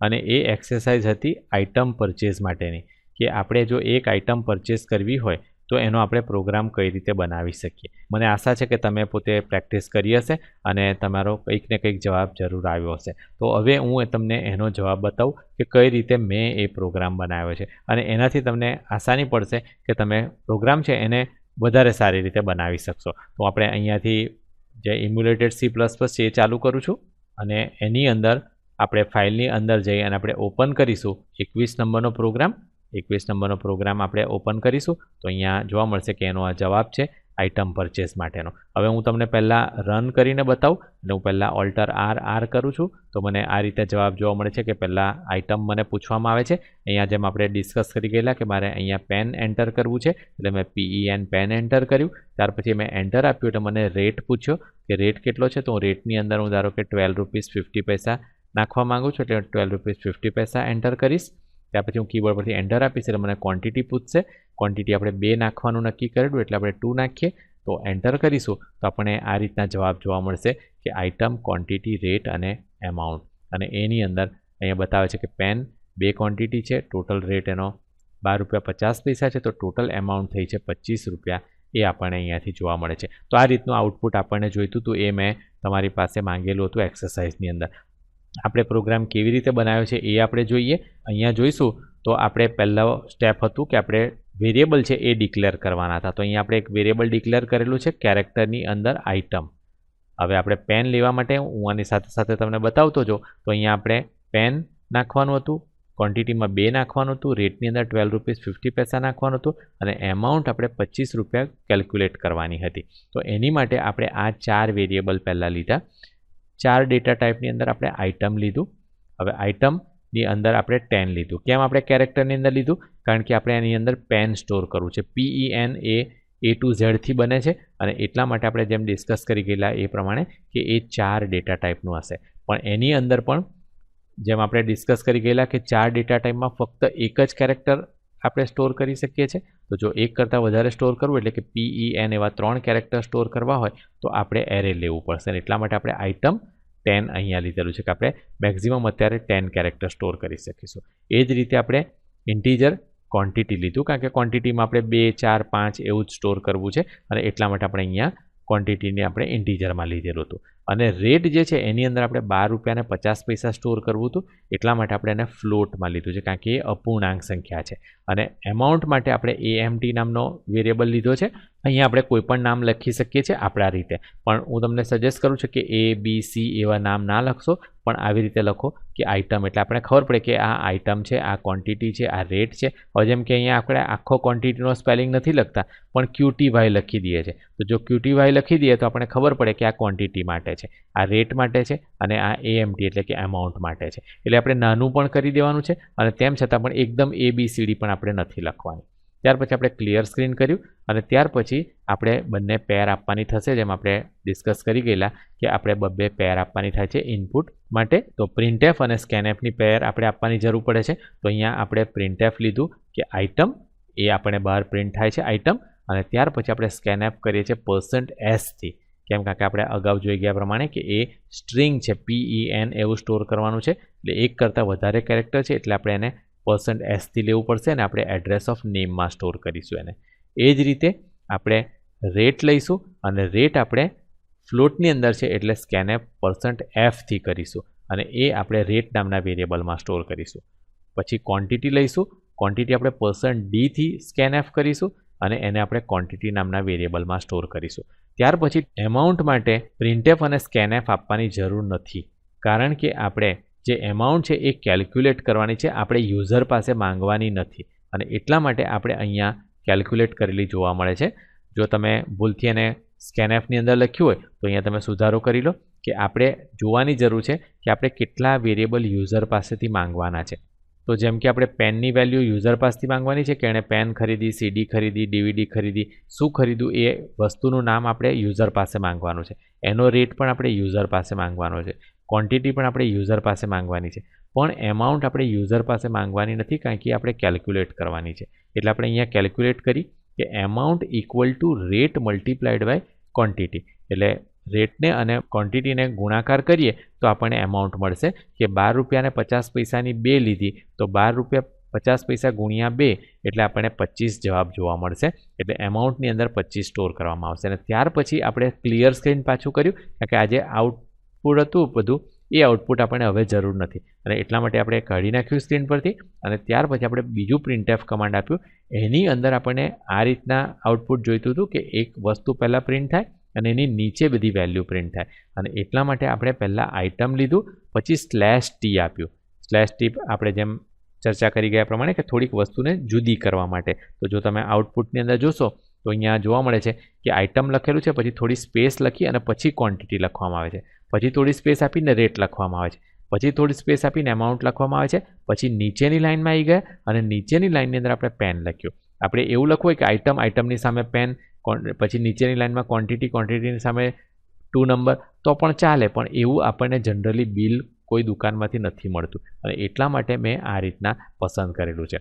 અને એ એક્સરસાઇઝ હતી આઇટમ પરચેઝ માટેની, કે આપણે જો એક આઇટમ પરચેસ કરવી હોય, તો એનો આપણે પ્રોગ્રામ કઈ રીતે બનાવી શકીએ. મને આશા છે કે તમે પોતે પ્રેક્ટિસ કરી હશે અને તમારો કંઈક ને કંઈક જવાબ જરૂર આવ્યો હશે. તો હવે હું તમને એનો જવાબ બતાવું કે કઈ રીતે મેં એ પ્રોગ્રામ બનાવ્યો છે. અને એનાથી તમને આસાની પડશે કે તમે પ્રોગ્રામ છે એને વધારે સારી રીતે બનાવી શકશો. તો આપણે અહીંયાથી જે ઇમ્યુલેટેડ સી પ્લસ પ્લસ છે એ ચાલુ કરું છું અને એની અંદર આપણે ફાઇલની અંદર જઈ અને આપણે ઓપન કરીશું. એકવીસ નંબરનો પ્રોગ્રામ. એકવીસ નંબરનો પ્રોગ્રામ આપણે ઓપન કરીશું. તો અહીંયા જોવા મળશે કે એનો આ જવાબ છે આઇટમ પરચેસ માટેનો. હવે હું તમને પહેલાં રન કરીને બતાવું અને હું પહેલાં ઓલ્ટર આર આર કરું છું. તો મને આ રીતે જવાબ જોવા મળે છે કે પહેલાં આઇટમ મને પૂછવામાં આવે છે. અહીંયા જેમ આપણે ડિસ્કસ કરી ગયેલા કે મારે અહીંયા પેન એન્ટર કરવું છે, એટલે મેં પીઈએન પેન એન્ટર કર્યું. ત્યાર પછી મેં એન્ટર આપ્યું એટલે મને રેટ પૂછ્યો કે રેટ કેટલો છે? તો રેટની અંદર હું ધારો કે ટ્વેલ્વ રૂપીસ ફિફ્ટી પૈસા નાખવા માગું છું એટલે ટ્વેલ્વ રૂપીસ ફિફ્ટી પૈસા એન્ટર કરીશ. ત્યાર પછી હું કીબોર્ડ પરથી એન્ટર આપીશ એટલે મને ક્વોન્ટિટી પૂછશે. ક્વોન્ટિટી આપણે બે નાખવાનું નક્કી કરેલું એટલે આપણે ટુ નાખીએ. તો એન્ટર કરીશું. તો આપણને આ રીતના જવાબ જોવા મળશે કે આઇટમ ક્વોન્ટિટી રેટ અને એમાઉન્ટ અને એની અંદર અહીંયા બતાવે છે કે પેન બે ક્વોન્ટિટી છે ટોટલ રેટ એનો બાર રૂપિયા પચાસ પૈસા છે, તો ટોટલ એમાઉન્ટ થઈ છે પચીસ રૂપિયા. એ આપણને અહીંયાથી જોવા મળે છે. તો આ રીતનું આઉટપુટ આપણને જોઈતું હતું. એ મેં તમારી પાસે માંગેલું હતું એક્સરસાઇઝની અંદર. આપણે પ્રોગ્રામ કેવી રીતે બનાવ્યો છે એ આપણે જોઈએ. અહીંયા જોઈશું તો આપણે પહેલો સ્ટેપ હતું કે આપણે વેરિયેબલ છે એ ડિક્લેર કરવાના હતા. તો અહીંયા આપણે એક વેરિયેબલ ડિક્લેર કરેલું છે કેરેક્ટરની અંદર આઇટમ હવે આપણે પેન લેવા માટે હું આની સાથે સાથે તમને બતાવતો જો તો અહીંયા આપણે પેન નાખવાનું હતું ક્વોન્ટિટીમાં બે નાખવાનું હતું રેટની અંદર ટ્વેલ્વ રૂપીસ ફિફ્ટી પૈસા નાખવાનું હતું અને એમાઉન્ટ આપણે પચીસ રૂપિયા કેલ્ક્યુલેટ કરવાની હતી. તો એની માટે આપણે આ ચાર વેરિયેબલ પહેલાં લીધા. ચાર ડેટા ટાઈપની અંદર આપણે આઇટમ લીધું. હવે આઇટમની અંદર આપણે ટેન લીધું. કેમ આપણે કેરેક્ટરની અંદર લીધું? કારણ કે આપણે એની અંદર પેન સ્ટોર કરવું છે. P E N A A to બને છે. અને એટલા માટે આપણે જેમ ડિસ્કસ કરી ગયેલા એ પ્રમાણે કે એ ચાર ડેટા ટાઈપનું હશે. પણ એની અંદર પણ જેમ આપણે ડિસ્કસ કરી ગયેલા કે ચાર ડેટા ટાઈપમાં ફક્ત એક જ કેરેક્ટર આપણે સ્ટોર કરી શકીએ છીએ. તો જો એક કરતાં વધારે સ્ટોર કરવું એટલે કે પીઈ એન એવા ત્રણ કેરેક્ટર સ્ટોર કરવા હોય તો આપણે એરે લેવું પડશે. એટલા માટે આપણે આઇટમ ટેન અહીંયા લીધેલું છે કે આપણે મેક્ઝિમમ અત્યારે ટેન કેરેક્ટર સ્ટોર કરી શકીશું. એ જ રીતે આપણે ઇન્ટીજર ક્વોન્ટિટી લીધું, કારણ કે ક્વોન્ટિટીમાં આપણે બે, ચાર, પાંચ એવું જ સ્ટોર કરવું છે અને એટલા માટે આપણે અહીંયા ક્વોન્ટિટીને આપણે ઇન્ટીજરમાં લીધેલું હતું. અને રેટ જે છે એની અંદર આપણે બાર રૂપિયાને પચાસ પૈસા સ્ટોર કરવું હતું, એટલા માટે આપણે એને ફ્લોટમાં લીધું છે, કારણ કે એ અપૂર્ણાંક સંખ્યા છે. અને એમાઉન્ટ માટે આપણે એએમટી નામનો વેરિયેબલ લીધો છે અહીંયા આપણે કોઈ પણ નામ લખી શકીએ છીએ આપણા રીતે. પણ હું તમને સજેસ્ટ કરું છું કે એ બી સી એવા નામ ના લખશો, પણ આવી રીતે લખો કે આઇટમ એટલે આપણે ખબર પડે કે આ આઇટમ છે, આ ક્વોન્ટિટી છે, આ રેટ છે. હવે જેમ કે અહીંયા આપણે આખો ક્વોન્ટિટીનો સ્પેલિંગ નથી લખતા, પણ ક્યુટી વાય લખી દઈએ છીએ તો જો ક્યુટી વાય લખી દઈએ તો આપણે ખબર પડે કે આ ક્વોન્ટિટી માટે છે. આ રેટ માટે છે અને આ એએમટી એટલે કે એમાઉન્ટ માટે છે. એટલે આપણે નાનું પણ કરી દેવાનું છે અને તેમ છતાં પણ એકદમ એ બી સીડી પણ આપણે નથી લખવાની. ત્યાર પછી આપણે ક્લિયર સ્ક્રીન કર્યું અને ત્યાર પછી આપણે બંને પેર આપવાની થશે, જેમ આપણે ડિસ્કસ કરી ગયેલા કે આપણે બબ્બે પેર આપવાની થાય છે ઇનપુટ માટે. તો પ્રિન્ટેફ અને સ્કેનએફની પેર આપણે આપવાની જરૂર પડે છે. તો અહીંયા આપણે પ્રિન્ટેફ લીધું કે આઇટમ એ આપણે બહાર પ્રિન્ટ થાય છે આઇટમ અને ત્યાર પછી આપણે સ્કેનએફ કરીએ છીએ પર્સન્ટ એસથી કેમ કારણ કે આપણે અગાઉ જોઈ ગયા પ્રમાણે કે એ સ્ટ્રિંગ છે પીઈ એન એવું સ્ટોર કરવાનું છે. એટલે એક કરતાં વધારે કેરેક્ટર છે, એટલે આપણે એને પર્સન્ટ એસથી લેવું પડશે અને આપણે એડ્રેસ ઓફ નેમમાં સ્ટોર કરીશું એને. એ જ રીતે આપણે રેટ લઈશું અને રેટ આપણે ફ્લોટની અંદર છે એટલે સ્કેનએફ પર્સન્ટ એફથી કરીશું અને એ આપણે રેટ નામના વેરિયેબલમાં સ્ટોર કરીશું. પછી ક્વોન્ટિટી લઈશું. ક્વોન્ટિટી આપણે પર્સન્ટ ડીથી સ્કેન એફ કરીશું અને એને આપણે ક્વોન્ટિટી નામના વેરિયેબલમાં સ્ટોર કરીશું. ત્યાર પછી એમાઉન્ટ માટે પ્રિન્ટેફ અને સ્કેનએફ આપવાની જરૂર નથી. કારણ કે આપણે જે એમાઉન્ટ છે એ કેલ્ક્યુલેટ કરવાની છે, આપણે યુઝર પાસે માંગવાની નથી. અને એટલા માટે આપણે અહીંયા કેલ્ક્યુલેટ કરેલી જોવા મળે છે. જો તમે ભૂલથી એને સ્કેનએફની અંદર લખ્યું હોય, તો અહીંયા તમે સુધારો કરી લો કે આપણે જોવાની જરૂર છે કે આપણે કેટલા વેરિયેબલ યુઝર પાસેથી માંગવાના છે. તો જેમ કે આપણે પેનની વેલ્યુ યુઝર પાસથી માંગવાની છે કે એણે પેન ખરીદી, સીડી ખરીદી, ડીવીડી ખરીદી, શું ખરીદ્યું એ વસ્તુનું નામ આપણે યુઝર પાસે માંગવાનું છે. એનો રેટ પણ આપણે યુઝર પાસે માંગવાનો છે. ક્વોન્ટિટી પણ આપણે યુઝર પાસે માંગવાની છે. પણ એમાઉન્ટ આપણે યુઝર પાસે માંગવાની નથી કારણ કે આપણે કેલ્ક્યુલેટ કરવાની છે. એટલે આપણે અહીંયા કેલ્ક્યુલેટ કરી કે amount equal to rate multiplied by quantity. એટલે રેટને અને ક્વોન્ટિટીને ગુણાકાર કરીએ, તો આપણને એમાઉન્ટ મળશે કે બાર રૂપિયાને પચાસ પૈસાની બે લીધી, તો બાર રૂપિયા પચાસ પૈસા ગુણ્યા બે, એટલે આપણને પચીસ જવાબ જોવા મળશે. એટલે એમાઉન્ટની અંદર પચીસ સ્ટોર કરવામાં આવશે. અને ત્યાર પછી આપણે ક્લિયર સ્ક્રીન પાછું કર્યું, કારણ કે આજે આઉટપુટ હતું બધું, એ આઉટપુટ આપણને હવે જરૂર નથી. અને એટલા માટે આપણે કાઢી નાખ્યું સ્ક્રીન પરથી. અને ત્યાર પછી આપણે બીજું પ્રિન્ટએફ કમાન્ડ આપ્યું. એની અંદર આપણને આ રીતના આઉટપુટ જોઈતું હતું કે એક વસ્તુ પહેલાં પ્રિન્ટ થાય અને એની નીચે બધી વેલ્યુ પ્રિન્ટ થાય. અને એટલા માટે આપણે પહેલાં આઇટમ લીધું, પછી સ્લેશ ટી આપ્યું. સ્લેશ ટી આપણે જેમ ચર્ચા કરી ગયા પ્રમાણે કે થોડીક વસ્તુને જુદી કરવા માટે. તો જો તમે આઉટપુટની અંદર જોશો, તો અહીંયા જોવા મળે છે કે આઇટમ લખેલું છે, પછી થોડી સ્પેસ લખી અને પછી ક્વોન્ટિટી લખવામાં આવે છે. પછી થોડી સ્પેસ આપીને રેટ લખવામાં આવે છે. પછી થોડી સ્પેસ આપીને એમાઉન્ટ લખવામાં આવે છે. પછી નીચેની લાઇનમાં આવી ગયા અને નીચેની લાઇનની અંદર આપણે પેન લખ્યું. આપણે એવું લખવું હોય કે આઇટમ આઇટમની સામે પેન પછી નીચેની લાઇનમાં ક્વોન્ટિટી ક્વોન્ટિટીની સામે ટુ નંબર તો પણ ચાલે. પણ એવું આપણને જનરલી બિલ કોઈ દુકાનમાંથી નથી મળતું. અને એટલા માટે મેં આ રીતના પસંદ કરેલું છે.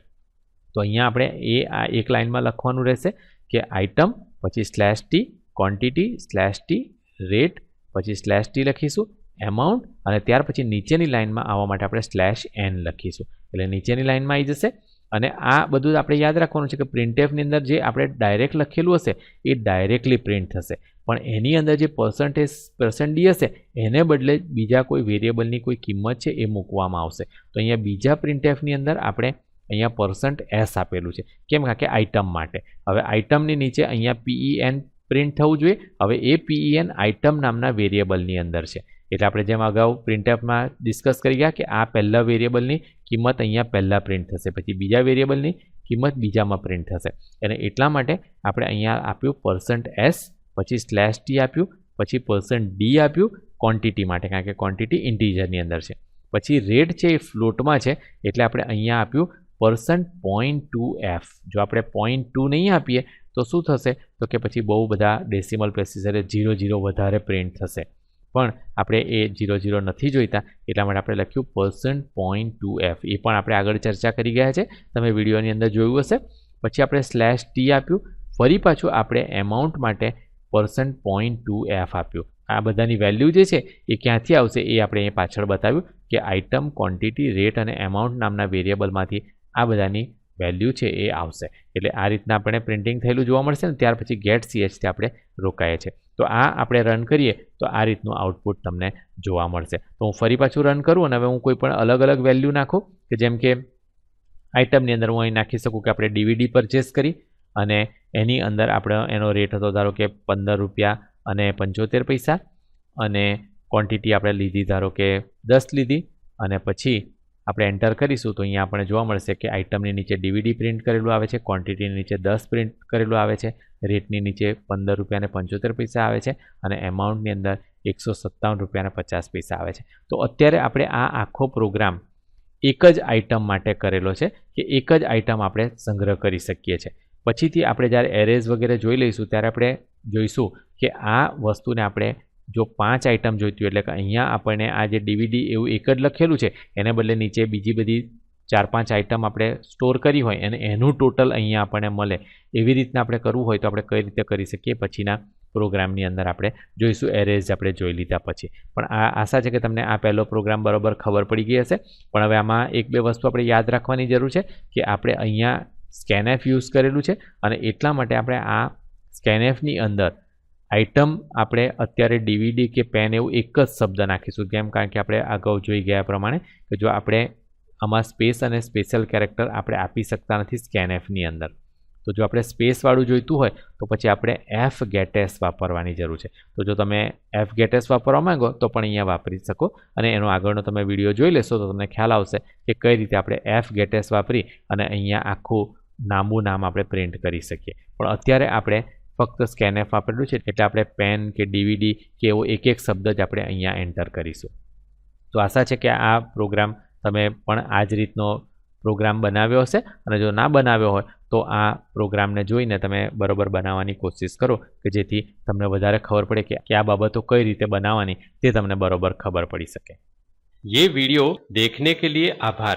તો અહીંયા આપણે એ આ એક લાઇનમાં લખવાનું રહેશે કે આઇટમ પછી slash T quantity slash T rate પછી સ્લેશ ટી લખીશું એમાઉન્ટ અને ત્યાર પછી નીચેની લાઇનમાં આવવા માટે આપણે સ્લેશ એન લખીશું. એટલે નીચેની લાઇનમાં આવી જશે. અને આ બધું આપણે યાદ રાખવાનું છે કે પ્રિન્ટેફની અંદર જે આપણે ડાયરેક્ટ લખેલું હશે, એ ડાયરેક્ટલી પ્રિન્ટ થશે. પણ એની અંદર જે પર્સન્ટેજ પર્સન્ટી હશે, એને બદલે બીજા કોઈ વેરિયેબલની કોઈ કિંમત છે એ મૂકવામાં આવશે. તો અહીંયા બીજા પ્રિન્ટેફની અંદર આપણે અહીંયા પર્સન્ટ એસ આપેલું છે. કેમ કે આઇટમ માટે. હવે આઇટમની નીચે અહીંયા પીઈએન પ્રિન્ટ થવું જોઈએ. હવે એ પીઈએન આઇટમ નામના વેરિયેબલની અંદર છે. એટલે આપણે જેમ અગાઉ પ્રિન્ટઅપમાં ડિસ્કસ કરી ગયા કે આ પહેલા વેરિયેબલની કિંમત અહીંયા પહેલાં પ્રિન્ટ થશે. પછી બીજા વેરિયેબલની કિંમત બીજામાં પ્રિન્ટ થશે. અને એટલા માટે આપણે અહીંયા આપ્યું પર્સન્ટ એસ પછી સ્લેશ ટી આપ્યું, પછી પર્સન્ટ ડી આપ્યું ક્વોન્ટિટી માટે, કારણ કે ક્વોન્ટિટી ઇન્ટીજરની અંદર છે. પછી રેટ છે એ ફ્લોટમાં છે, એટલે આપણે અહીંયા આપ્યું પર્સન્ટ પોઈન્ટ ટુ એફ જો આપણે પોઈન્ટ ટુ નહીં આપીએ, તો શું થશે? તો કે પછી બહુ બધા ડેસિમલ પ્રેસિસરે ઝીરો ઝીરો વધારે પ્રિન્ટ થશે. પણ આપણે એ જીરો જીરો નથી જોઈતા, એટલા માટે આપણે લખ્યું પર્સન્ટ પોઈન્ટ ટુ એફ એ પણ આપણે આગળ ચર્ચા કરી ગયા છે. તમે વિડીયોની અંદર જોયું હશે. પછી આપણે સ્લેશ ટી આપ્યું. ફરી પાછું આપણે એમાઉન્ટ માટે પર્સન્ટ પોઈન્ટ ટુ એફ આપ્યું. આ બધાની વેલ્યુ જે છે, એ ક્યાંથી આવશે એ આપણે અહીં પાછળ બતાવ્યું કે આઇટમ ક્વોન્ટિટી રેટ અને એમાઉન્ટ નામના વેરિયેબલમાંથી આ બધાની વેલ્યુ છે એ આવશે. એટલે આ રીતના આપણે પ્રિન્ટિંગ થયેલું જોવા મળશે ને, ત્યાર પછી ગેટ સીએચથી આપણે રોકાઈએ છીએ. તો આ આપણે રન કરીએ, તો આ રીતનું આઉટપુટ તમને જોવા મળશે. તો હું ફરી પાછું રન કરું અને હવે હું કોઈ પણ અલગ અલગ વેલ્યુ નાખું, કે જેમ કે આઇટમની અંદર હું અહીં નાખી શકું કે આપણે ડીવીડી પરચેસ કરી અને એની અંદર આપણે, એનો રેટ હતો ધારો કે પંદર રૂપિયા અને પંચોતેર પૈસા અને ક્વોન્ટિટી આપણે લીધી ધારો કે દસ લીધી અને પછી આપણે એન્ટર કરીશું તો અહીંયા આપણે જોવા મળશે કે આઇટમની નીચે ડીવીડી પ્રિન્ટ કરેલું આવે છે ક્વોન્ટિટીની નીચે દસ પ્રિન્ટ કરેલું આવે છે રેટની નીચે પંદર રૂપિયાને પંચોતેર પૈસા આવે છે અને એમાઉન્ટની અંદર એકસો સત્તાવન રૂપિયાને પચાસ પૈસા આવે છે. તો અત્યારે આપણે આ આખો પ્રોગ્રામ એક જ આઇટમ માટે કરેલો છે કે એક જ આઇટમ આપણે સંગ્રહ કરી શકીએ છીએ. પછીથી આપણે જ્યારે એરેઝ વગેરે જોઈ લઈશું ત્યારે આપણે જોઈશું કે આ વસ્તુને આપણે જો પાંચ આઇટમ જોઈતી હોય એટલે કે અહીંયા આપણને આ જે ડીવીડી એવું એક જ લખેલું છે, એને બદલે નીચે બીજી બધી ચાર પાંચ આઇટમ આપણે સ્ટોર કરી હોય અને એનું ટોટલ અહીંયા આપણને મળે. એવી રીતના આપણે કરવું હોય તો આપણે કઈ રીતે કરી શકીએ? પછીના પ્રોગ્રામની અંદર આપણે જોઈશું એરેઝ આપણે જોઈ લીધા પછી. પણ આ આશા છે કે તમને આ પહેલો પ્રોગ્રામ બરાબર ખબર પડી ગઈ હશે. પણ હવે આમાં એક બે વસ્તુ આપણે યાદ રાખવાની જરૂર છે કે આપણે અહીંયા સ્કેનએફ યુઝ કરેલું છે અને એટલા માટે આપણે આ સ્કેનએફની અંદર આઇટમ આપણે અત્યારે ડીવીડી કે પેન એવું એક જ શબ્દ નાખીશું. કેમ? કારણ કે આપણે અગાઉ જોઈ ગયા પ્રમાણે કે જો આપણે આમાં સ્પેસ અને સ્પેશિયલ કેરેક્ટર આપણે આપી શકતા નથી સ્કેનએફની અંદર. તો જો આપણે સ્પેસવાળું જોઈતું હોય, તો પછી આપણે એફ ગેટેસ વાપરવાની જરૂર છે. તો જો તમે એફ ગેટેસ વાપરવા માંગો, તો પણ અહીંયા વાપરી શકો. અને એનો આગળનો તમે વીડિયો જોઈ લેશો, તો તમને ખ્યાલ આવશે કે કઈ રીતે આપણે એફ ગેટેસ વાપરી અને અહીંયા આખું નામું નામ આપણે પ્રિન્ટ કરી શકીએ. પણ અત્યારે આપણે ફક્ત સ્કેનએફ વાપરેલું છે એટલે આપણે પેન કે ડીવીડી કે એવો એક એક શબ્દ જ આપણે અહીંયા એન્ટર કરીશું તો આશા છે કે આ પ્રોગ્રામ તમે પણ આ જ રીતનો પ્રોગ્રામ બનાવ્યો હશે અને જો ના બનાવ્યો હોય તો આ પ્રોગ્રામને જોઈને તમે બરોબર બનાવવાની કોશિશ કરો કે જેથી તમને વધારે ખબર પડે કે કયા બાબતો કઈ રીતે બનાવવાની તે તમને બરોબર ખબર પડી શકે ये वीडियो देखने के लिए आभार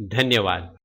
ધન્યવાદ.